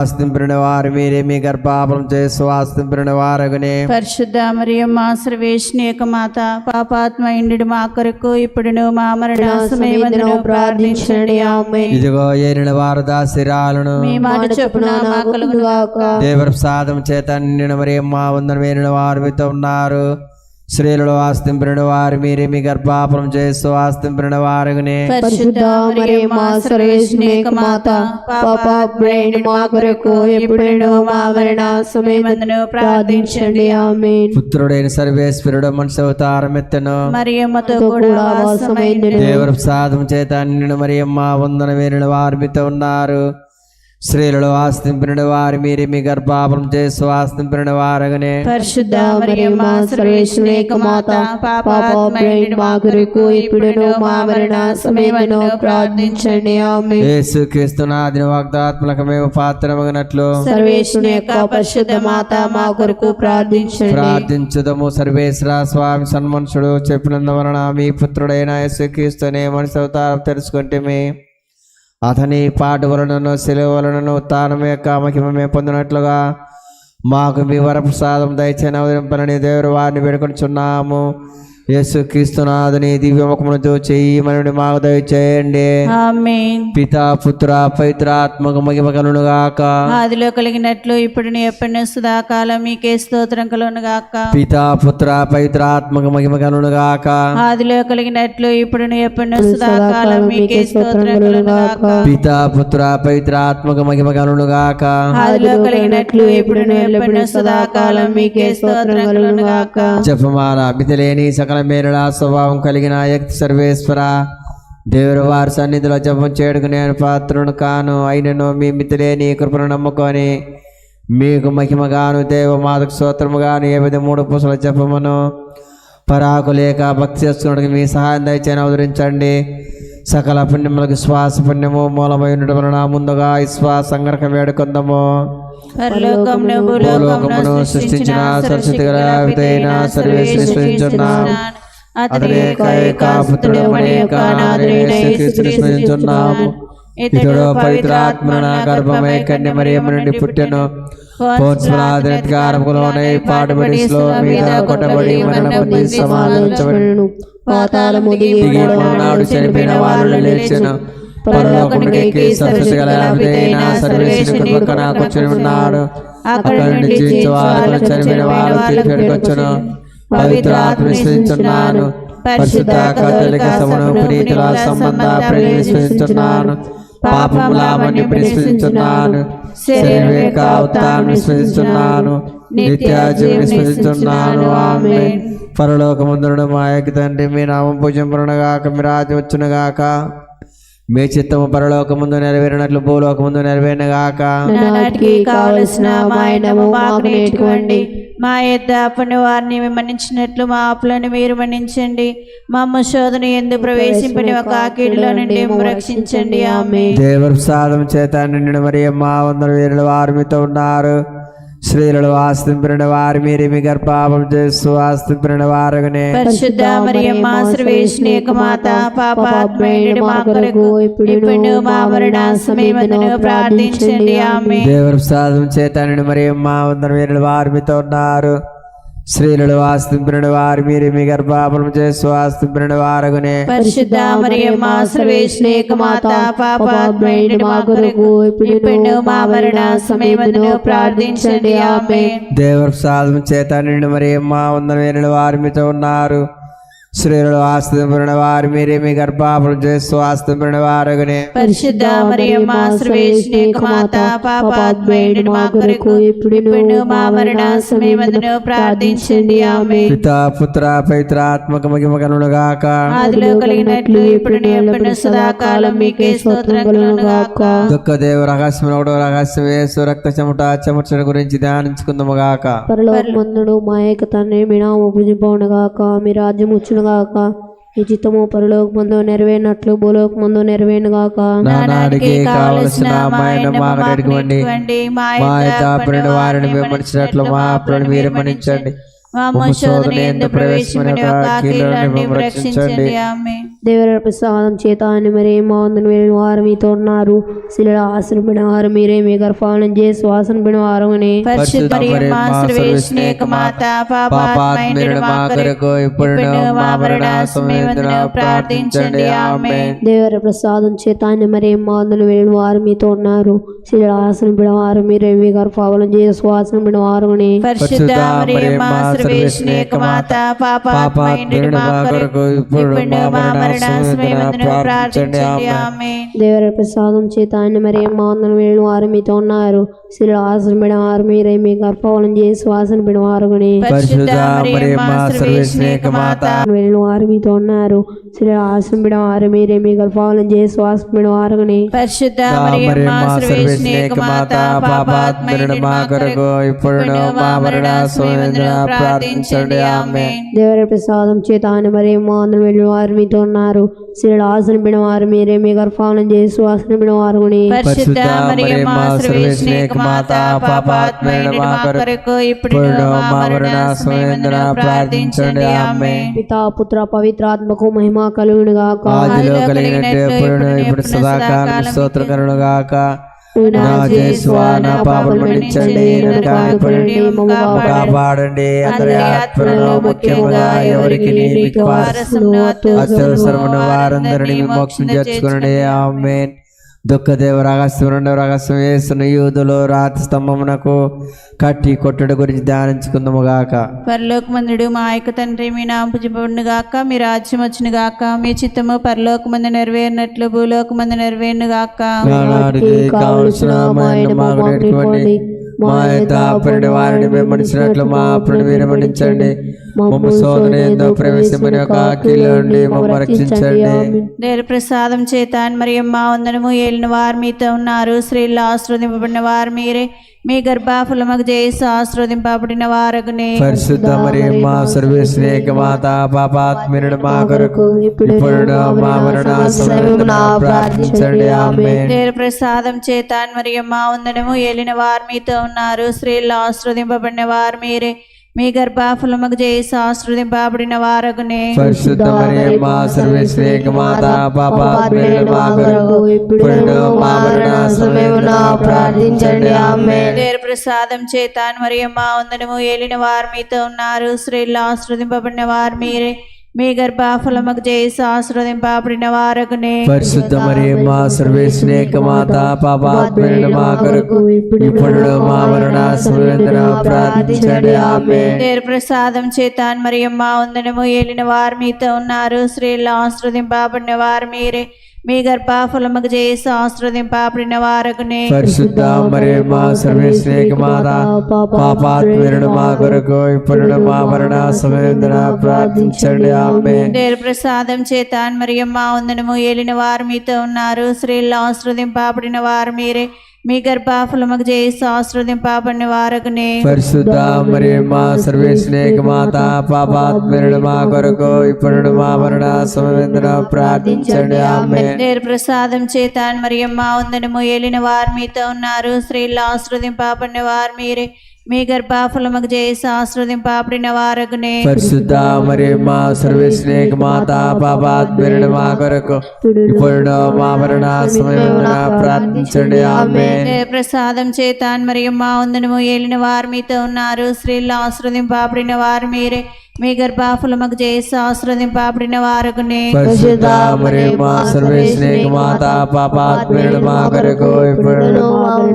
స్వాస్థింపిన వారు మీరే మీ గర్భాపలం చేసి స్వాస్థింపిన వారగునే. పరిశుద్ధ మరియు మా సర్వేశ్ని యొక్క మాత పాపాత్మ ఇండు మా కొరకు ఇప్పుడును మా మరణ సమయమందును ప్రార్థించండి. ఆమె ఇదిగో ఏరిన వారు దాసిరాలను. మీ మాట చొప్పున మా కలుగును గాక. దేవప్రసాదం చేత నిండిన మరి మా వందన వేరిన వారు మీతో ఉన్నారు. స్త్రీలలో ఆస్తింపిన వారు మీరే మీ గర్భాపలం చేస్తూ ఆస్తింపిన మరియు ప్రార్థించండి. ఆమె పుత్రుడైన సర్వేశ్వరుడు మనసు అవతారం ఎత్తను. మరియమ్మతో కూడా వాసమైంది దేవప్రసాదం చేత నిండిన మరి మా వందన వేరిన వారు మీతో ఉన్నారు. స్త్రీలలో ఆస్తింపిన వారు మీరే మీ గర్భాపలం చేస్తూ ఆస్తింపిన వారగనే పరిశుద్ధ మరియు మా సర్వేశ్వరి యొక్క మాత పాపాత్మైన మా కొరకు ఇప్పుడును మా మరణ సమయమందును ప్రార్థించండి ఆమె యేసు క్రీస్తునాదిని వాగ్దాత్మలకు మేము పాత్రమగినట్లు సర్వేశ్వరుని యొక్క పరిశుద్ధ మాత మా కొరకు ప్రార్థించండి ప్రార్థించుదము సర్వేశ్వర స్వామి సన్మనుషుడు చెప్పినందువలన మీ పుత్రుడైన యేసుక్రీస్తునే మనసు అవతారం తెలుసుకుంటే అతని పాటు వలనను సెలవు వలనను తాను యొక్క మహిమ మేము పొందినట్లుగా మాకు మీ వరప్రసాదం దయచేన ఉదరింపనని దేవుడు వారిని వేడుకొనిచున్నాము. యేసుక్రీస్తునాథుని దివ్యముఖమును చూచి మనని మాకు దయచేయండి. ఆమేన్. పితా పుత్ర పవిత్రాత్మక మహిమ కలును గాక ఆదిలో కలిగినట్లు ఇప్పుడు ఎప్పుడు సదాకాలం మీకే స్తోత్రం కలుగును గాక పితా పుత్ర పవిత్రాత్మక మహిమ కలును గాక ఆదిలో కలిగినట్లు ఇప్పుడు ఎప్పుడు సదాకాలం మీకే స్తోత్రం కలుగును గాక పితా పుత్ర పవిత్రాత్మక మహిమ కలును గాక ఆదిలో కలిగినట్లు ఇప్పుడు ఎప్పుడు సదాకాలం మీకే స్తోత్రం కలుగును గాక జపమాల మితిలేని సకల మేలులా స్వభావం కలిగిన వ్యక్తి సర్వేశ్వర. దేవుడు వారి సన్నిధిలో జపం చేయడానికి నేను పాత్రను కాను అయినను మీ మితిలేని కృపను నమ్ముకొని. మీకు మహిమగాను దేవమాతకు స్తోత్రముగాను ఏ విధ మూడు పూసల జపమును పరాకు లేక భక్తి చేస్తున్నట్టుగా మీ సహాయం దయచేసి అవతరించండి సకల పుణ్యములకు శ్వాస పుణ్యము మూలమై ఉండడం వలన ముందుగా ఈ శ్వాస సంగరక వేడుకొందము. పరలోకమును భూలోకమును సృష్టించిన సరస్వతి గల విధైన సర్వేశ్వరి స్మరించున్నాము అతని యొక్క ఏకాపుత్రుడు మన యొక్క స్మరించున్నాము ఇతడు పవిత్రాత్మన గర్భమై కన్య మరియమ్మ నుండి పుట్టెను. పోన్స్మరాధికారములోనే పాటుబడి స్లో మీద కొట్టబడి మరణ పొంది సమాధించబడిను పాతాళము దిగి దిగి నాడు చనిపోయిన వాళ్ళు లేచెను. పరలోకమునికి సరస్వతి గల విధైన సర్వేశ్వరుని పక్కన కూర్చొని ఉన్నాడు. అక్కడ నుండి చనిపోయిన వారు పవిత్ర పరిశుద్ధ కథలిక సమను ప్రీతుల సంబంధ శరీరక నిత్య జీవన విశ్వసించున్నాను. ఆమె పరలోకముందుడు మా యొక్క తండ్రి మీ నామం పూజింపనుగాక మీ రాజ్యం వచ్చునుగాక. మీ చిత్తము పరలోకముందు నెరవేరినట్లు భూలోకముందు నెరవేరినగాక. నాటికి కావలసిన మాకు నేర్చుకోండి. మా యొద్ద అప్పని వారిని మన్నించినట్లు మా అప్పులను మీరు మన్నించండి. మా అమ్మ శోధన ఎందు ప్రవేశింపని ఒక కీడులో నుండి రక్షించండి. ఆమె దేవర ప్రసాదం చేత నిండిన మరి మా వందల వీరుల వారు మీతో ఉన్నారు. స్త్రీలలో ఆస్తింపిన వారు మీరు మీ గర్భాపం చేస్తూ ఆస్తింపిన వారుగానే పరిశుద్ధ మరియమ్మ సర్వేశ్వని మాత పాపాత్మయుడు మా కొరకు ఇప్పుడు మా మరణ సమయమందును ప్రార్థించండి. ఆమె వీరుల వారు మీతో ఉన్నారు. స్త్రీలలో ఆస్తింపిన వారు మీరు మీ గర్భాపం చేస్తూ ఆస్తింపిన వారుగానే పరిశుద్ధ మరియమ్మ సర్వేశ్వని యొక్క మాత పాపాత్మయుడు మా కొరకు ఇప్పుడు మా మరణ సమయమందును ప్రార్థించండి. ఆమె దేవర ప్రసాదం చేత నిండిన మరి మా వందల వీరుల వారు మీతో ఉన్నారు. స్త్రీలలో ఆస్తింపిన వారు మీరే మీ గర్భాపం చేస్తూ ఆస్తింపిన వారుగానే పరిశుద్ధ మరియమ్మ మాత పాపాత్మయుడు మా కొరకు ఇప్పుడు మా మరణ సమయమందును ప్రార్థించండి ఆమె పిత పుత్ర పవిత్ర ఆత్మక ఆదిలో కలిగినట్లు ఇప్పుడు ఎప్పుడు సదాకాలం మీకే స్తోత్రం కలుగును గాక దుఃఖ దేవ రహస్యం ఒకటో రహస్యం వేసు రక్త చెమట చెమటల గురించి ధ్యానించుకుందాము గాక పరలోకమందుడు మా యొక్క తండ్రి మీ నామ పూజింపవునుగాక మీ రాజ్యం వచ్చునుగాక మీ చిత్తము పరలోకమందు నెరవేరినట్లు భూలోకమందు నెరవేరునుగాక నానాడికి కావలసిన మాయన వారిని విమర్శించినట్లు మా మీరు మన్నించండి ప్రసాదం చేత అని మరే మా వందను వెళ్ళిన వారు మీతో ఉన్నారు. శిల ఆశ్రమిన వారు మీరే మీ గర్భాలను చేసి శ్వాసన పిన వారు అని దేవర ప్రసాదం చేత మరే మా వందను వెళ్ళిన వారు మీతో ఉన్నారు. శిల ఆశ్రమిన పిన వారు మీరే మీ గర్భాలను చేసి శ్వాసన పిన వారు అని ప్రసాదం చేత ఆయన మరి వందను వెళ్ళిన వారు మీతో ఉన్నారు. శిల ఆశ్రమిన వారు మీరే మీ గర్భాలను చేసి శ్వాసన పిన వారు అని పరిశుద్ధ మరియమ్మ సర్వేశ్వనేక మాత వెళ్ళిన వారు మీతో ఉన్నారు. శిల ఆశ్రమిన వారు మీరే మీ గర్భాలను చేసి శ్వాసన పిన వారు అని పరిశుద్ధ మరియమ్మ సర్వేశ్వనేక మాత పాపాత్మైన మా కొరకు ఇప్పుడు మా మరణ ప్రార్థించండి. ఆమె దేవర ప్రసాదం చేత ఆయన మరి మా వందను వెళ్ళిన వారు మీతో ఉన్నారు. శిల ఆశ్రమిన వారు మీరే మీ గర్భాలను చేసి శ్వాసన పిన వారు ప్రార్థించండి. ఆమె పితా పుత్ర పవిత్రాత్మకు మహిమ కలుగును గాక ఆదిలో కలిగినట్టు ఎప్పుడు ఇప్పుడు సదాకాలం స్తోత్రకరుడు కాపాడండి. అందరి ఆత్మలలో ముఖ్యంగా ఎవరికి వారందరినీ మోక్షం చేర్చుకునండి. ఆమేన్. దుఃఖదేవ రహస్యం రెండవ రహస్యం వేస్తున్న యూదులు రాతి స్తంభమునకు కట్టి కొట్టడి గురించి ధ్యానించుకుందాము గాక. పరలోకమందుడు మా యొక్క తండ్రి మీ నామపుజబడిన గాక మీ రాజ్యం వచ్చిన గాక మీ చిత్తము పరలోకమందు నెరవేరినట్లు భూలోకమందు నెరవేరును గాక. నానాటికి కావలసిన మా యొక్క అప్పుడి వారిని మేము మా అప్పుడు మీరు మన్నించండి మమ్మ శోధన ఏందో ప్రవేశమని ఒక కీలో నుండి మమ్మ రక్షించండి. నేను ప్రసాదం చేత మరియమ్మ వందనము ఏలిన వారు మీతో ఉన్నారు. స్త్రీలు ఆశ్రదింపబడిన వారు మీరే. మీ గర్భాఫలమకు చేసి ఆశ్రవదింపబడిన వారగునే. పరిశుద్ధ మరియమ్మ సర్వేశ్వరేక మాత పాపాత్మినుడు మా కొరకు ఇప్పుడు మా మరణ ప్రార్థించండి. ఆమె దేవ ప్రసాదం చేత మరియమ్మ వందనము ఏలిన వారు మీతో ఉన్నారు. స్త్రీలు ఆశ్రవదింపబడిన వారు మీరే. మీ గర్భాఫలమకు చేసి ఆశ్రవదింపబడిన వారగునే పరిశుద్ధ మరియమ్మ సర్వేశ్వరేక మాత పాపాత్మినుడు మా కొరకు ఇప్పుడు మా మరణ సమయమున ప్రార్థించండి. ఆమె దేవ ప్రసాదం చేత మరియమ్మ వందనము ఏలిన వారు మీతో ఉన్నారు. స్త్రీలు ఆశ్రవదింపబడిన వారు మీరే. మీ గర్భాఫలమకు చేసి ఆశ్రవదింపబడిన వారగునే పరిశుద్ధ మరియమ్మ సర్వేశ్వరేక మాత పాపాత్మినుడు మా కొరకు ఇప్పుడు మా ప్రార్థించండి. ఆమె ప్రసాదం చేత మరియమ్మ వందనము. ఏలిన వారు మీతో ఉన్నారు. స్త్రీలు ఆశ్రవదింపబడిన వారు మీరే. మీ గర్భాఫలముకు చేసి ఆశ్రవదింపబడిన వారగునే పరిశుద్ధ మరియమ్మ సర్వేశ్వరేక మాత పాపాత్మినుడు మా కొరకు ఇప్పుడు మా మరణ ప్రార్థించండి. ఆమె ప్రసాదం చేత మరియమ్మ వందనము. ఏలిన వారు మీతో ఉన్నారు. స్త్రీలు ఆశ్రవదింపబడిన వారు మీరే. మీ గర్భాఫలముకు చేసి ఆశ్రవదింపబడిన వారగునే పరిశుద్ధ మరియమ్మ సర్వేశ్వరేక మాత పాపాత్మినుడు మా కొరకు ఇప్పుడు మా మరణ సమయమున ప్రార్థించండి. ఆమె దేవ ప్రసాదం చేత మరియమ్మ వందనము ఏలిన వారు మీతో ఉన్నారు. స్త్రీలు ఆశ్రవదింపబడిన వారు మీరే. మీ గర్భాఫలముకు చేసి ఆశ్రవదింపబడిన వారగునే. పరిశుద్ధ మరియమ్మ సర్వేశ్వరేక మాత మా కొరకు ఇప్పుడు మా మరణ సమయమున ప్రార్థించండి ఆమె ప్రసాదం చేత మరియమ్మ వందనము ఏలిన వారు మీతో ఉన్నారు. స్త్రీలు ఆశ్రవదింపబడిన వారు మీరే. మీ గర్భాఫలముకు చేసి ఆశ్రవదింపబడిన వారగునే పరిశుద్ధ మరియమ్మ సర్వేశ్వరేక మాత పాపాత్మినుడు మా కొరకు ఇప్పుడు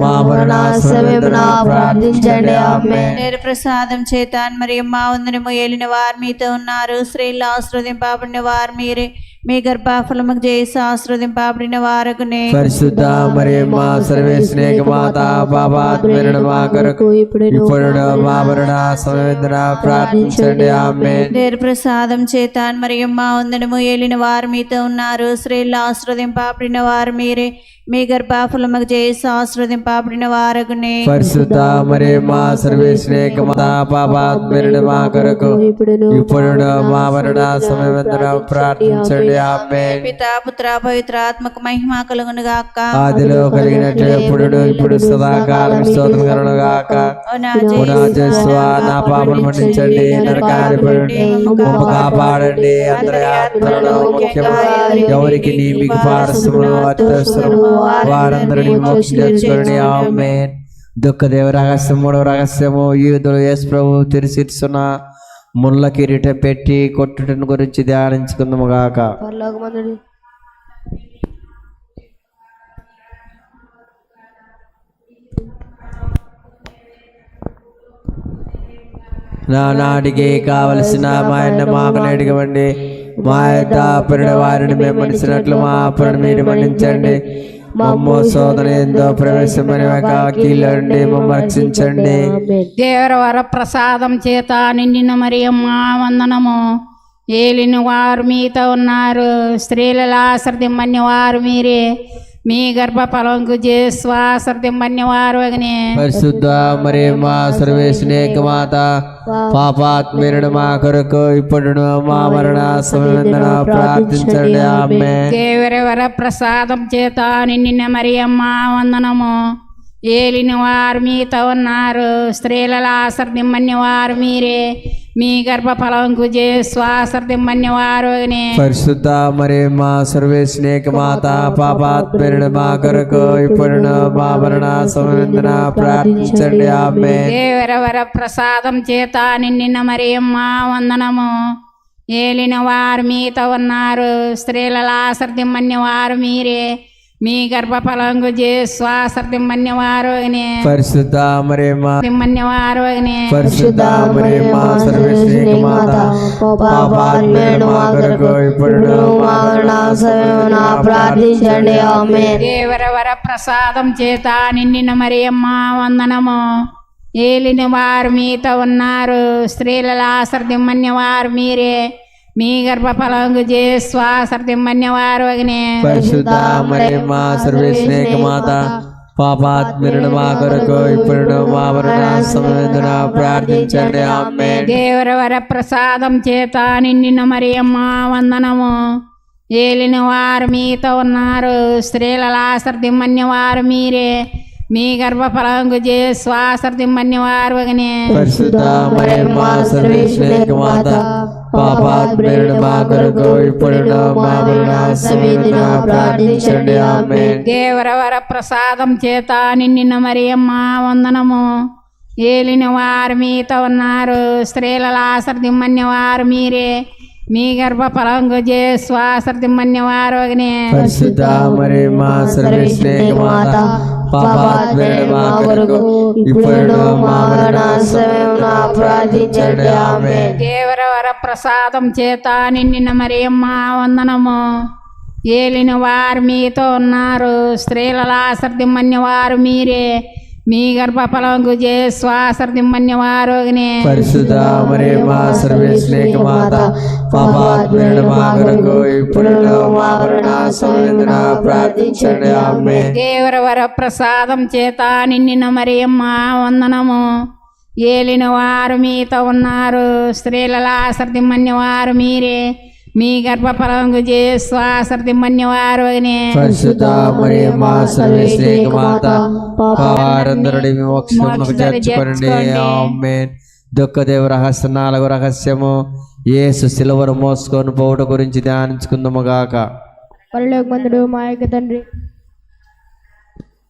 మా మరణ సమయమున ప్రార్థించండి ఆమె దేవ ప్రసాదం చేత మరియమ్మ వందనము ఏలిన వారు మీతో ఉన్నారు. స్త్రీలు ఆశ్రవదింపబడిన వారు మీరే. మీ గర్భాఫలముకు చేసి ఆశ్రవదింపబడిన వారగునే పరిశుద్ధ మరియమ్మ సర్వేశ్వరేక మాత మా కొరకు ఇప్పుడు మా మరణ సమయమున ప్రార్థించండి. ఆమె దేర్ ప్రసాదం చేతాన్ మరియు మా వందనము ఏలిన వారు మీతో ఉన్నారు. స్త్రీల్లో ఆశ్రదింపబడిన వారు మీరే. మీ గర్భాఫలముకు చేసి ఆశ్రదింపబడిన వారగునే. పరిశుద్ధ మరి మా సర్వేశ్వరేక పాపాత్మరుడు మా కొరకు ఇప్పుడు మా మరణ సమయమందున ప్రార్థించండి. ఆమె పితా పుత్ర పవిత్ర ఆత్మకు మహిమ కలుగును గాక. ఆదిలో కలిగినట్లు ఎప్పుడు ఇప్పుడు సదాకాలం స్తోత్రం కలుగును గాక. నా పునా చేస్తువా నా పాపలు మన్నించండి. నరకాన్ని కాపాడండి అందరి ఆత్మలను ముఖ్యంగా ఎవరికి నీ మీకు పారసములు అత్యవసరము వారందరినీ మోక్షం తెచ్చుకోండి ఆమె దుఃఖ దేవ రహస్యం మూడవ రహస్యము యూదులు యేసు ప్రభు తెరిసిస్తున్న ముళ్ళ కిరీటం పెట్టి కొట్టుటను గురించి ధ్యానించుకుందాము గాక. నానాటికి నా కావలసిన మా ఆయన మాకు నేడిగవండి మా యొక్క అప్పటి వారిని మేము మనిషినట్లు మా అప్పని మీరు మన్నించండి. మమ్మ శోధన ఎంతో ప్రవేశమని ఒక కీలండి మమ్మ రక్షించండి. దేవరవర ప్రసాదం చేత నిండిన మరియమ్మ వందనము. ఏలిన వారు మీతో ఉన్నారు. స్త్రీలలో ఆశ్రదిమ్మని వారు మీరే. మీ వారు అగ్ని పరిశుద్ధ మరి మా సర్వేశ్వనేక మాత పాపాత్మీరుడు మా కొరకు ఇప్పుడు మా మరణ సమయంలో ప్రార్థించండి. ఆమె దేవరవర ప్రసాదం చేత నిండిన మరియమ్మ వందనము. ఏలిన వారు మీతో ఉన్నారు. స్త్రీలలో ఆశ్రదిమ్మని వారు మీరే. మీ గర్భఫలంకు శ్వాసర్దిమ్మని వారు అగ్ని పరిశుద్ధ మరి మా సర్వేశ్వనేక మాత పాపాత్మీరుడు మా కొరకు ఇప్పుడు మా మరణ సమయంలో ప్రార్థించండి. ఆమె దేవరవర ప్రసాదం చేత నిండిన మరియమ్మ వందనము. ఏలిన వారు మీతో ఉన్నారు. స్త్రీలలో ఆశ్రదిమ్మని వారు మీరే. మీ గర్భఫలంగు పరిశుద్ధ మరి పరిశుద్ధ మరి మాత మా కొరకు ఇప్పుడు మా ప్రార్థించండి ఆమె దేవరవర ప్రసాదం చేత నిండిన మరియమ్మ వందనము. ఏలిన వారు మీతో ఉన్నారు స్త్రీలలో ఆశ్రదిమ్మని వారు మీరే. మీ గర్భఫలంగు శ్వాసర్దిమ్మని వారు అగ్ని పరిశుద్ధ మరి మా సర్వేశ్వనేక మాత పాపాత్మీరుడు మా కొరకు ఇప్పుడు మా సమయంలో ప్రార్థించండి. ఆమె దేవరవర ప్రసాదం చేత నిండిన మరియమ్మ వందనము. ఏలిన వారు మీతో ఉన్నారు. స్త్రీలలో ఆశ్రదిమ్మని వారు మీరే. మీ గర్భఫలంగు వారు అగ్ని పరిశుద్ధ మరి మా సర్వేశ్వనేక మాత పాపాత్మీరుడు మా కొరకు ఇప్పుడు మా మరణ సమయంలో ప్రార్థించండి. ఆమె దేవరవర ప్రసాదం చేత నిండిన మరియమ్మ వందనము. ఏలిన వారు మీతో ఉన్నారు. ఆశ్రదిమ్మని వారు మీరే. మీ గర్భఫలంగు శ్వాసర్దిమ్మని వారు అగ్ని పరిశుద్ధ మరి మా సర్వేశ్వనేక మాత పాపాత్మీరుడు మా కొరకు ఇప్పుడు మా మరణ సమయంలో ప్రార్థించండి. ఆమె దేవరవర ప్రసాదం చేత నిండిన మరియమ్మ వందనము. ఏలిన వారు మీతో ఉన్నారు. స్త్రీలలో ఆశ్రదిమ్మని వారు మీరే. మీ గర్భఫలంగు శ్వాసర్దిమ్మని వారు అగ్ని పరిశుద్ధ మరి మా సర్వేశ్వనేక మాత పాపాత్మీరుడు మా కొరకు ఇప్పుడు మా మరణ ప్రార్థించండి. ఆమె దేవరవర ప్రసాదం చేత నిండిన మరియమ్మ వందనము. ఏలిన వారు మీతో ఉన్నారు. స్త్రీలలో ఆశ్రదిమ్మని వారు మీరే. మీ గర్భఫలంగు శ్వాసర్దిమ్మని వారు అగ్ని పరిశుద్ధ మరి మా మాత విమోక్షమునకు ఆమేన్. దుఃఖదేవ రహస్య నాలుగు రహస్యము యేసు సిలువను మోసుకొని పోవుట గురించి ధ్యానించుకుందాము గాక. పరలోకమందుడు మా యొక్క తండ్రి.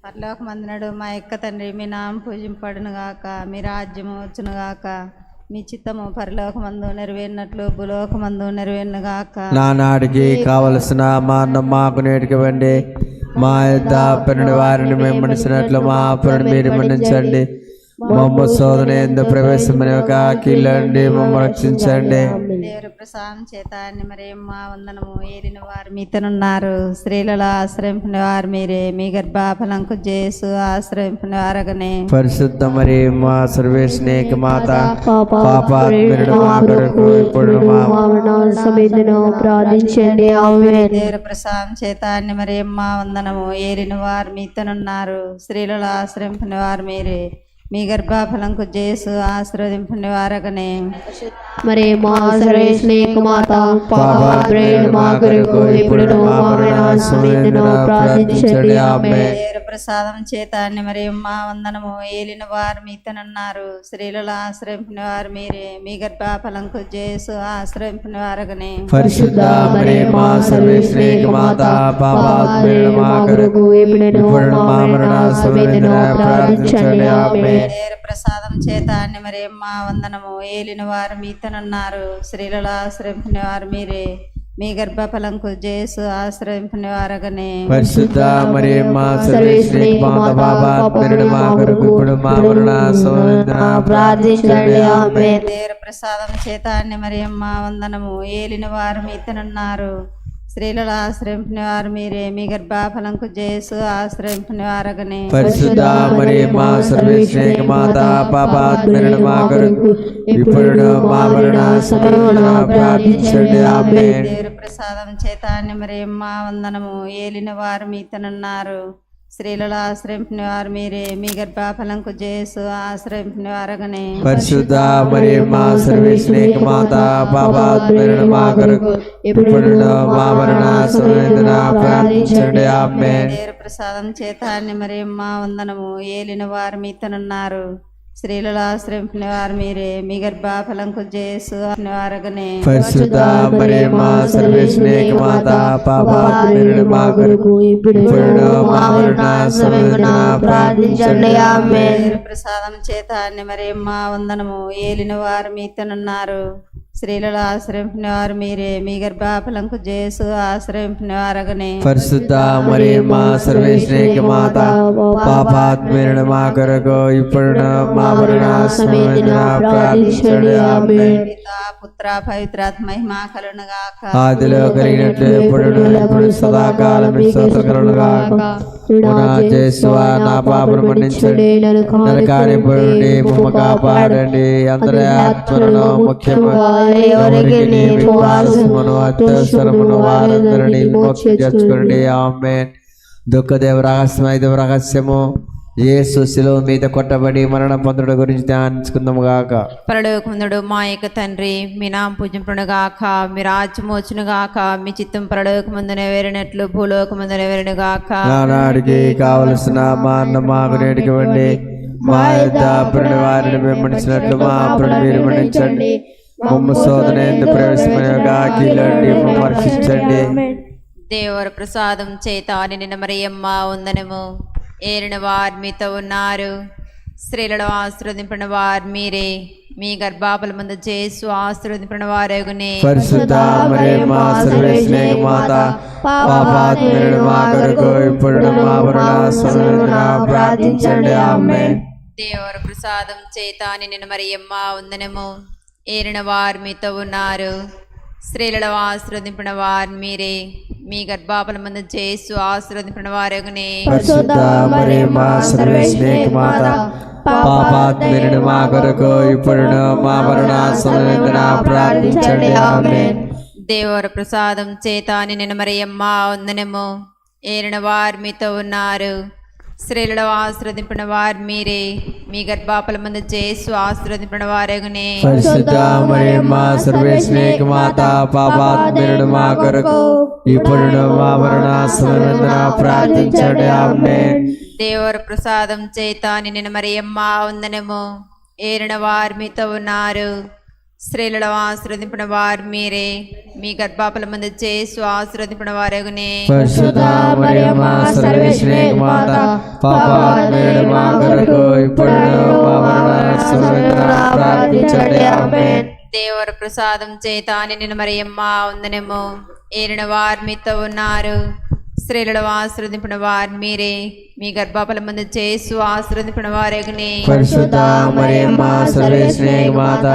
పరలోకమందునడు మా యొక్క తండ్రి మీ నామం పూజింపడును గాక మీ రాజ్యము వచ్చును గాక. మీ చిత్తము పరలోకమందు నెరవేరినట్లు భూలోకమందు నెరవేరును గాక నానాడికి కావలసిన మా అన్నం మాకు నేటికివ్వండి మా యొక్క వారిని మేము మా అప్పులను మీరు మన్నించండి. మమ్మ శోధన ఎందు ప్రవేశమని ఒక కీళ్ళండి మమ్మ రక్షించండి. దేవుని ప్రసాదం చేత మరియమ్మ వందనము. ఏలిన వారు మీతనున్నారు. స్త్రీలలో ఆశ్రయించిన వారు మీరే. మీ గర్భఫలంకు చేసు ఆశ్రయించిన వారగనే. పరిశుద్ధ మరి మా సర్వేశ్నేక మాత ప్రార్థించండి. దేవుని ప్రసాదం చేత మరియమ్మ వందనము. ఏలిన వారు మీతనున్నారు. స్త్రీలలో ఆశ్రయించిన వారు మీరే. మీ గర్భఫలంకు చేసు ఆశ్రదించిన వారగనే మరి మా సర్వేశ్నేక మాత పాపాత్మరుడు మా కొరకు ఇప్పుడు మా మరణ సమయంలో ప్రార్థించండి. ఆమె ప్రసాదం చేత మరియమ్మ వందనము ఏలిన వారు మీతనున్నారు. స్త్రీలలో ఆశ్రయించిన వారు మీరే. మీ గర్భఫలంకు చేసు ఆశ్రయించిన వారగనే పరిశుద్ధ మరి మా సర్వేశ్నేక మాత పాపాత్మరుడు మా కొరకు ఇప్పుడు మా మరణ సమయంలో ప్రార్థించండి. ఆమె దేవుని ప్రసాదం చేత మరియమ్మ వందనము. ఏలిన వారు మీతనున్నారు. స్త్రీలలో ఆశ్రయించిన వారు మీరే. మీ గర్భఫలంకు చేసు ఆశ్రయించిన వారగనే పరిశుద్ధ మరి మా సర్వేశ్నేక మాత పాపాత్మరుడు మా కొరకు ఇప్పుడు మా మరణ ప్రార్థించండి ఆమె ప్రసాదం చేత మరియమ్మ వందనము. ఏలిన వారు మీతనున్నారు. స్త్రీలలో ఆశ్రయించిన వారు మీరే మీ గర్భఫలంకు చేసు ఆశ్రయించిన వారగనే పరిశుద్ధ మరి మా మాత మా ఇప్పుడు మా మరణ ప్రార్థించండి ఆమె ప్రసాదం చేత మరియమ్మ వందనము ఏలిన వారు మీతనున్నారు స్త్రీలలో ఆశ్రయించిన వారు మీరే మీ గర్భఫలంకు చేసు ఆశ్రయించిన వారగనే. పరిశుద్ధ మరి మా మాత మా కొరకు ఇప్పుడు మా మరణ సమయంలో ప్రార్థించండి. ఆమె దేవుని ప్రసాదం చేత మరియమ్మ వందనము. ఏలిన వారు మీతనున్నారు. స్త్రీలలో ఆశ్రయించిన వారు మీరే మీ గర్భఫలంకు చేసు వారగనే పరిశుద్ధ మరి మా సర్వేశ్నేక మాత మా కొరకు ఇప్పుడు మా ప్రార్థించండి. ఆమె ప్రసాదం చేత మరియమ్మ వందనము. ఏలిన వారు మీతనున్నారు. స్త్రీలలో ఆశ్రయించిన వారు మీరే మీ గర్భఫలంకు చేసు ఆశ్రయించిన వారగనే పరిశుద్ధ మరి మా సర్వేశ్నేక మాత పాపాత్మరుడు మా కొరకు ఇప్పుడు మా మరణ సమయంలో ప్రార్థించండి ఆమె పితా పుత్ర పవిత్రాత్మ మహిమా ఆదిలో కలిగినట్లు ఎప్పుడు ఎప్పుడు సదాకాలం నా చేసువా నా పాపను మన్నించండి కాపాడండి అందరి ఆత్మలను ముఖ్యముగా ఎవరికి అత్యవసరమును వారందరినీ మోక్షం చేర్చుకోండి ఆమె దుఃఖదేవ రహస్యం ఐదవ రహస్యము యేసు శిలువ మీద కొట్టబడి మరణ పొందడం గురించి ధ్యానించుకుందాము గాక. పరలోకముందుడు మా యొక్క తండ్రి మీ నామ పూజింపునుగాక మీ రాజ్యం వచ్చునుగాక మీ చిత్తం పరలోకముందు నెరవేరినట్లు భూలోకముందు నెరవేరునుగాక నానాడికి కావలసిన మా అన్న మాకు నేటికివ్వండి మా యొక్క అప్పుడుని వారిని వెంబడించినట్లు మా అప్పుడు మీరు మన్నించండి మమ్మ శోధన ఎందుకు మమ్మ రక్షించండి దేవర ప్రసాదం చేత నిన్న మరియమ్మ వందనము. ఏలిన వారు మీతో ఉన్నారు. స్త్రీలలో ఆశ్రదింపిన వారు మీరే. మీ గర్భాపల ముందు చేసు ఆశ్రదింపిన వారేగునే పరిశుద్ధ మరి మా సర్వేశ్వర మాత పాపాత్మరుడు మా కొరకు ఇప్పుడు మా మరణ సమయంలో ప్రార్థించండి. ఆమె దేవర ప్రసాదం చేత నిన్న మరియమ్మ వందనము. ఏలిన వారు మీతో ఉన్నారు. స్త్రీలలో ఆశ్రదింపిన వారు మీరే. మీ గర్భాపల ముందు చేసు ఆశ్రదింపిన వారేగునే. పాపాత్మరుడు మా కొరకు ఇప్పుడు మా మరణ సమయంలో ప్రార్థించండి దేవర ప్రసాదం చేత నిన్న మరియమ్మ వందనము. ఏలిన వారు మీతో ఉన్నారు. స్త్రీలలో ఆశ్రదింపిన వారు మీరే మీ గర్భాపల ముందు చేసు ఆశ్రదింపిన వారేగునే మాత పాపాత్మరుడు మా కొరకు ఇప్పుడు మా ప్రార్థించండి ఆమె దేవర ప్రసాదం చేత నిన్న మరియమ్మ వందనము ఏలిన వారు మీతో ఉన్నారు స్త్రీలలో ఆశ్రదింపిన వారు మీరే మీ గర్భాపల ముందు చేసు ఆశ్రదింపిన వారేగునే దేవర ప్రసాదం చేత నిన్న మరియమ్మ వందనము. ఏలిన వారు మీతో ఉన్నారు స్త్రీలలో ఆశ్రదింపిన వారిని మీరే. మీ గర్భఫలం ముందు చేసు ఆశ్రదింపిన వారేగునే పరిశుద్ధ మరియమ్మ సర్వేశ్వరి మాత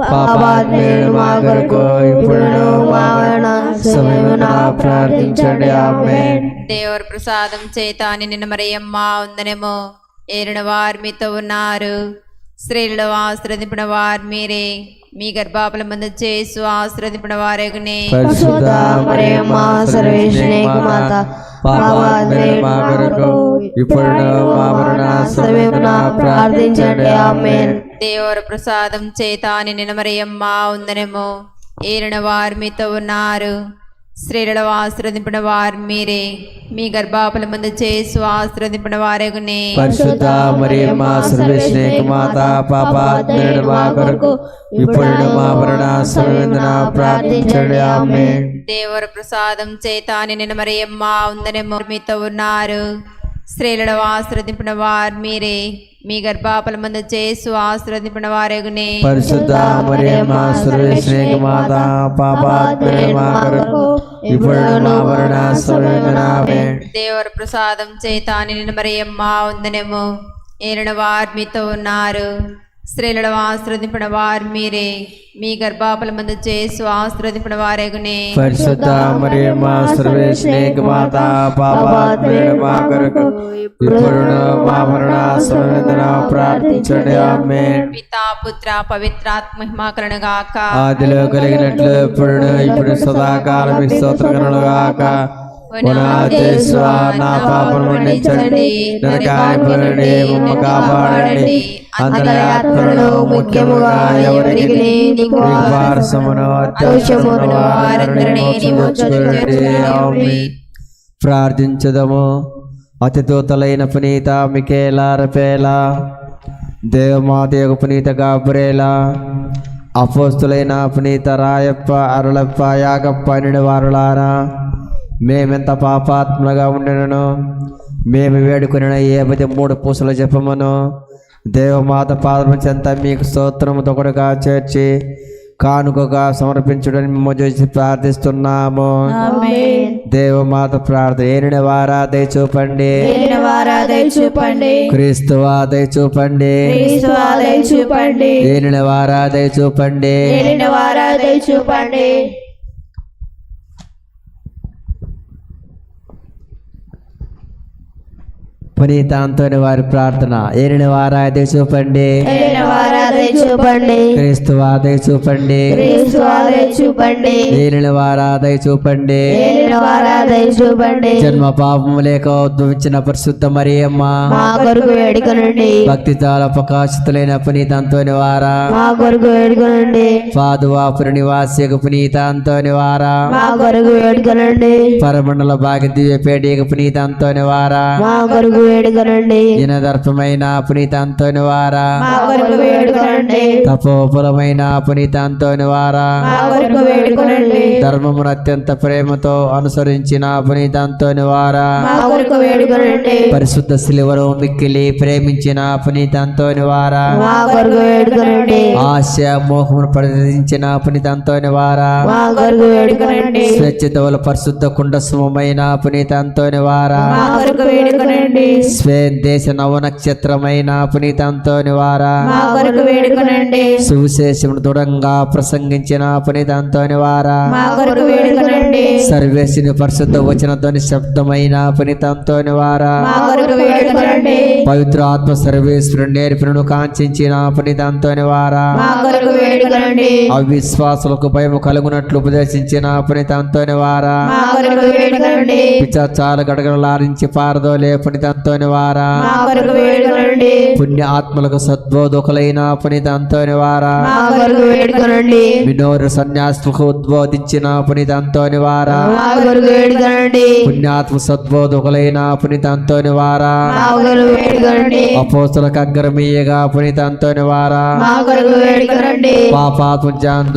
పాపాత్మీయుడు మా కొరకు ఇప్పుడు మా మరణ సమయమున ప్రార్థించండి. ఆమె దేవర ప్రసాదం చేత నిన్న మరియమ్మ ఉందనేమో ఏరిన వారు మీతో ఉన్నారు. స్త్రీలలో ఆశ్రదింపిన వారు మీరే. మీ గర్భాపల ముందు చేసు ఆశ్రదింపిన వారేగునే. మాత ప్రార్థించండి. ఆమె దేవర ప్రసాదం చేత నిన్న మరియమ్మ ఉందనేమో ఏరిన వారు మీతో ఉన్నారు. స్త్రీలలో ఆశ్రదింపిన వారు మీరే మీ గర్భాపల ముందు చేసు ఆశ్రదింపిన వారేగునే పరిశుద్ధ మరియమ్మ సర్వేశ్వరి మాత పాపాత్మీయుడు మా కొరకు ఇప్పుడు మా మరణ ప్రార్థించండి. ఆమె దేవర ప్రసాదం చేత నిన్న మరియమ్మ ఉందనేమో మీతో ఉన్నారు స్త్రీలలో ఆశ్రదింపిన వారు మీరే మీ గర్భాపల ముందు చేసు ఆశ్రదింపిన వారేగునే పరిశుద్ధ మరియమ్మ మాత కొరకు ఇప్పుడు మా మరణ దేవర ప్రసాదం చేత నిన్న మరియమ్మ ఉందనేమో ఏలిన వారు మీతో ఉన్నారు. స్త్రీలలో ఆశ్రదింపిన వారు మీరే మీ గర్భాపల ముందు చేసు ఆశ్రదింపిన వారేగునే పరిశుద్ధ మరియమ్మ సర్వేశ్వరి మాత పాపాత్మీయుడు మా కొరకు ఇప్పుడు మా మరణ సమయమున ప్రార్థించండి ఆమె పితా పుత్ర పవిత్రాత్మ మహిమాకరణగాక. ఆదిలో కలిగినట్లు ఇప్పుడు ఇప్పుడు సదాకాలం స్తోత్రగాక పునాదేశ్వ నా పాపను మన్నించండి. కాపాడండి. అందరి ముఖ్యముగా ఎవరికి వారసమును వారందరినీ ఆమేన్. ప్రార్థించదము అతిదూతలైన పునీత మికేలా రపేలా దేవమాత యొక్క పునీత గాబ్రేలా అపోస్తులైన పునీత రాయప్ప అరుళప్ప యాగప్ప నిడు వారులారా మేమెంత పాపాత్మలుగా ఉండినను మేము వేడుకున్న ఏ పది మూడు పూసల జపమును దేవమాత పాదము చెంత మీకు స్తోత్రము తొకడుగా చేర్చి కానుకగా సమర్పించడని మేము చూసి ప్రార్థిస్తున్నాము. దేవమాత ప్రార్థన. ఏనిన వారా దయ చూపండి. చూపండి. క్రీస్తువా దయ చూపండి. చూపండి. ఏనిన వారా దయ చూపండి. ఏలిన వారా దయ చూపండి. పునీతాంతోని వారి ప్రార్థన. ఏరిని వారాయ దయ చూపండి వారా దయ చూపండి క్రీస్తువా దయ చూపండి. క్రీస్తువా దయ చూపండి. ఏనిన వారా దయ చూపండి. ఏలిన వారా దయ చూపండి. జన్మ పాపము లేక ఉద్భవించిన పరిశుద్ధ మరియమ్మ. మా కొరకు వేడుకనండి. భక్తి చాలా ప్రకాశితులైన పునీత అంతోని వారా మా కొరకు వేడుకనండి. పాదువాపురి నివాసిక పునీత అంతోని వారా మా కొరకు వేడుకనండి. పరమండల భాగ్య దివ్య పేటీక పునీత అంతోని వారా మా కొరకు వేడుకనండి. దినదర్పమైన పునీత అంతోని వారా మా కొరకు వేడుకనండి. తపోపులమైన పునీత అంతోని వారా కొరకు వేడుకనండి. ధర్మమును అత్యంత ప్రేమతో అనుసరించిన పునీత అంతోని వారా కొరకు వేడుకనండి. పరిశుద్ధ శిలువను మిక్కిలి ప్రేమించిన పునీత అంతోని వారా కొరకు వేడుకనండి. ఆశ మోహమును ప్రదర్శించిన పునీత అంతోని వారా కొరకు వేడుకనండి. స్వేచ్ఛతవల పరిశుద్ధ కుండస్వమైన పునీత అంతోని వారా కొరకు వేడుకనండి. స్వేన్ దేశ నవ నక్షత్రమైన పునీత అంతోని వారా మా కొరకు వేడుకనండి. సువిశేషమును దృఢంగా ప్రసంగించిన పునీత అంతోని వారా మా కొరకు వేడుకనండి. సర్వేశిని పరిశుద్ధ వచన ధ్వని శబ్దమైన పునీత అంతోని వారా మా కొరకు వేడుకనండి. పవిత్ర ఆత్మ సర్వేశ్వరుడు నేర్పినను కాంక్షించిన పునీత అంతోని వారా అవిశ్వాసులకు భయం కలుగునట్లు ఉపదేశించిన పునీత అంతోని వారా పిచాచాల గడగడలారించి పారదోలే పునీత అంతోని వారా వేడుకనండి. పుణ్య ఆత్మలకు సద్బోధకులైన పునీత అంతోని వారా వినోద సన్యాసులకు ఉద్బోధించిన పునీత అంతోని వారా పుణ్యాత్మ సద్బోధకులైన పునీత అంతోని వారా కొరకు వేడుకరండి అపోస్తులకు అగ్రమీయగా పునీత అంతోని వారా మా కొరకు పాపాత్మజాన్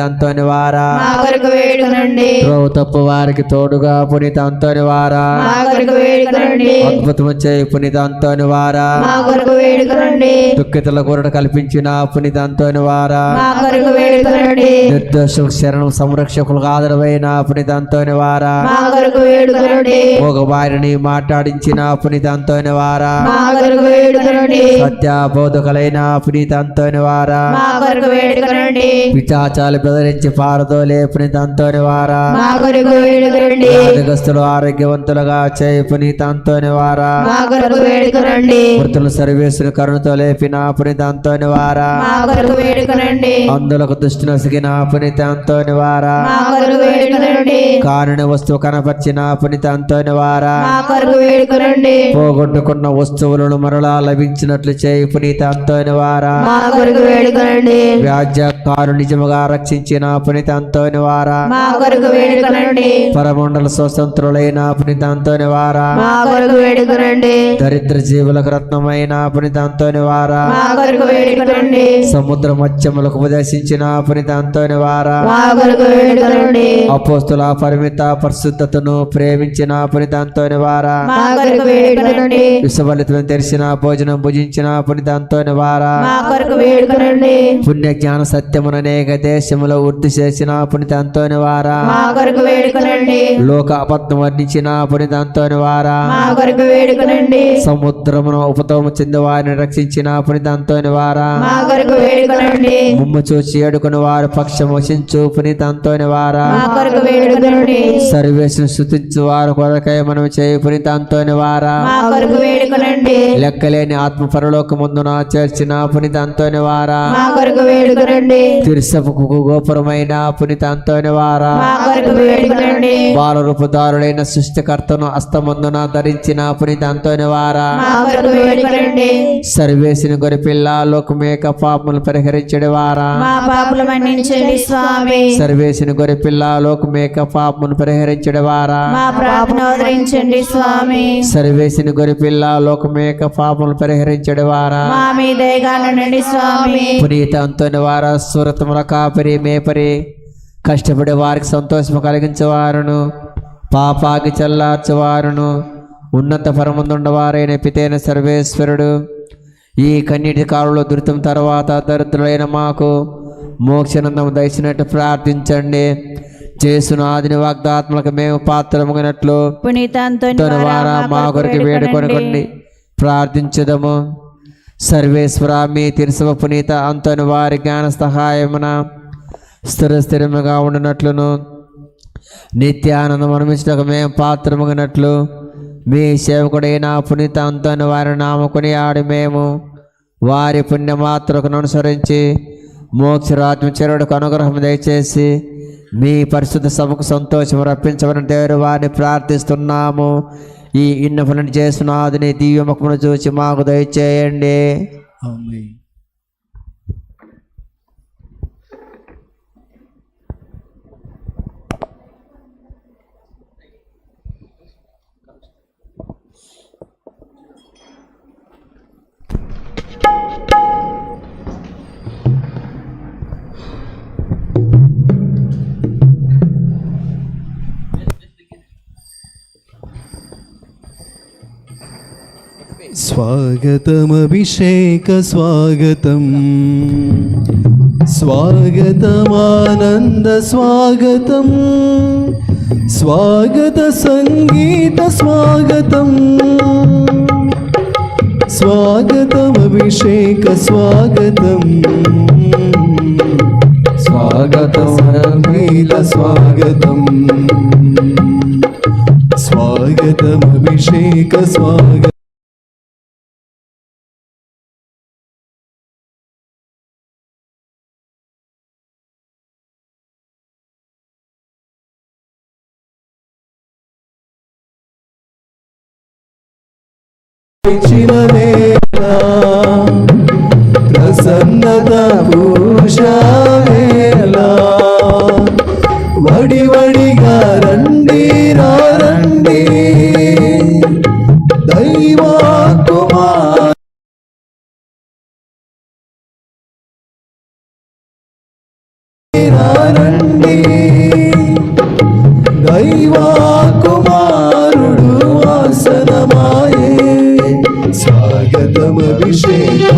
అంతోని వారా. మా కొరకు త్రోవ తప్పు వారికి తోడుగా పునీత అంతోని వారా. మా కొరకు వేడుకరండి అద్భుతము చేయి పునీత అంతోని వారా. మా కొరకు దుఃఖితుల కూరట కల్పించిన పునీత అంతోని వారా. మా కొరకు నిర్దోషులకు శరణం సంరక్షకులకు ఆదరవైన పునీత అంతోని వారా. మా కొరకు ఒక వారిని మాట్లాడించిన పునీత అంతోని వారా. మా కొరకు వేడుకరండి సత్య బోధకులైన పునీత అంతోని వారా పిచాచాలు బెదిరించి పారదోలే పునీత అంతోని వారా. వ్యాధిగ్రస్తులు ఆరోగ్యవంతులుగా చేయి పునీత అంతోని వారా. మృతులు సర్వేసును కరుణతో లేపిన పునీత అంతోని వారా. అందులకు దృష్టి నసిగిన పునీత అంతోని వారా. వేడుకరండి కారుని వస్తువు కనపరిచిన పునీత అంతోని వారా. మా కొరకు వేడుకరండి పోగొట్టుకున్న వస్తువులను మరలా లభించినట్లు చేయి పునీత అంతోని వారా. మా కొరకు వేడుకరండి వ్యాజ్య కారు నిజముగా రక్షించిన పునీత అంతోని వారా. మా కొరకు వేడుకరండి పరమండల స్వతంత్రులైన పునీత అంతోని వారా. మా కొరకు వేడుకరండి దరిద్ర జీవులకు రత్నమైన పునీత అంతోని వారా. మా కొరకు వేడుకరండి సముద్ర మత్స్యములకు ఉపదేశించిన పునీత అంతోని వారా. మా కొరకు వేడుకరండి అపోస్తుల పరిమిత పరిశుద్ధతను ప్రేమించిన పునీత అంతోని వారా విశ్వఫలితం తెలిసిన భోజనం భుజించిన పునీత అంతోని వారా పుణ్య జ్ఞాన సత్యమును అనేక దేశములో వృద్ధి చేసిన పునీత అంతోని వారా లోక అబద్ధం వర్ణించిన పునీత అంతోని వారా సముద్రమును ఉపతము చెంది వారిని రక్షించిన పునీత అంతోని వారా ముమ్ము చూసి ఏడుకుని వారు పక్షం వశించు పునీత అంతోని వారా సర్వేశ్వను స్థుతించు వారు కొరకై మనం చేయి పునీత అంతోని వారా మా కొరకు లెక్కలేని ఆత్మ పరలోక ముందున చేర్చిన పునీత అంతోని వారా మా కొరకు తిరుసపుకు గోపురమైన పునీత అంతోని వారా మా కొరకు బాల రూపదారుడైన సృష్టికర్తను అస్తమందున ధరించిన పునీత అంతోని వారా మా కొరకు వేడుకరండి సర్వేసిని గొరిపిల్ల లోకమేక పాపములు పరిహరించడి వారా. మా పాపులు మన్నించండి స్వామి. సర్వేసిని గొరిపిల్ల లోకమేక పాపమును పరిహరించడి వారా మా ప్రార్థన ఆదరించండి స్వామి. సర్వేసిని గొరిపిల్ల లోకమేక పాపములు పరిహరించడి వారా మా మీద దయగానండి స్వామి. పునీత అంతోని వారా సురతముల కాపరి మేపరి. కష్టపడే వారికి సంతోషము కలిగించేవారును. పాపాకి చల్లార్చేవారును. ఉన్నత పరమందుండవారైన పితైన సర్వేశ్వరుడు. ఈ కన్నీటి కాలంలో దురితం తర్వాత దరిద్రులైన మాకు మోక్షనందం దయచినట్టు ప్రార్థించండి. చేసును ఆదిని వాగ్దాత్మలకు మేము పాత్రముగినట్లు పునీత అంతోని తన వారా మా కొరకు వేడుకొనకండి. ప్రార్థించదము. సర్వేశ్వర మీ తిరుసవ పునీత అంతని వారి జ్ఞాన సహాయమున స్థిర స్థిరముగా ఉండినట్లును. నిత్యానందం అనుమించటకు మేము పాత్రముగినట్లు మీ సేవకుడైన పునీత అంతని వారి నామకుని ఆడి మేము వారి పుణ్యమాత్రకు అనుసరించి మోక్షరాత్మ చెరువుడికి అనుగ్రహం దయచేసి మీ పరిశుద్ధ సభకు సంతోషం రప్పించమని దేవుడు వారిని ప్రార్థిస్తున్నాము. ఈ ఇన్నఫలను చేసిన ఆదిని దివ్యముఖమును చూసి మాకు దయచేయండి. स्वागतमभिषेक स्वागतं स्वागतमानन्दस्वागतं स्वागतसङ्गीतस्वागतं स्वागतमभिषेकस्वागतं स्वागतसङ्गील स्वागतं स्वागतमभिषेक स्वागतम् రక్షించిన దేవా ప్రసన్నత భూషా. appreciate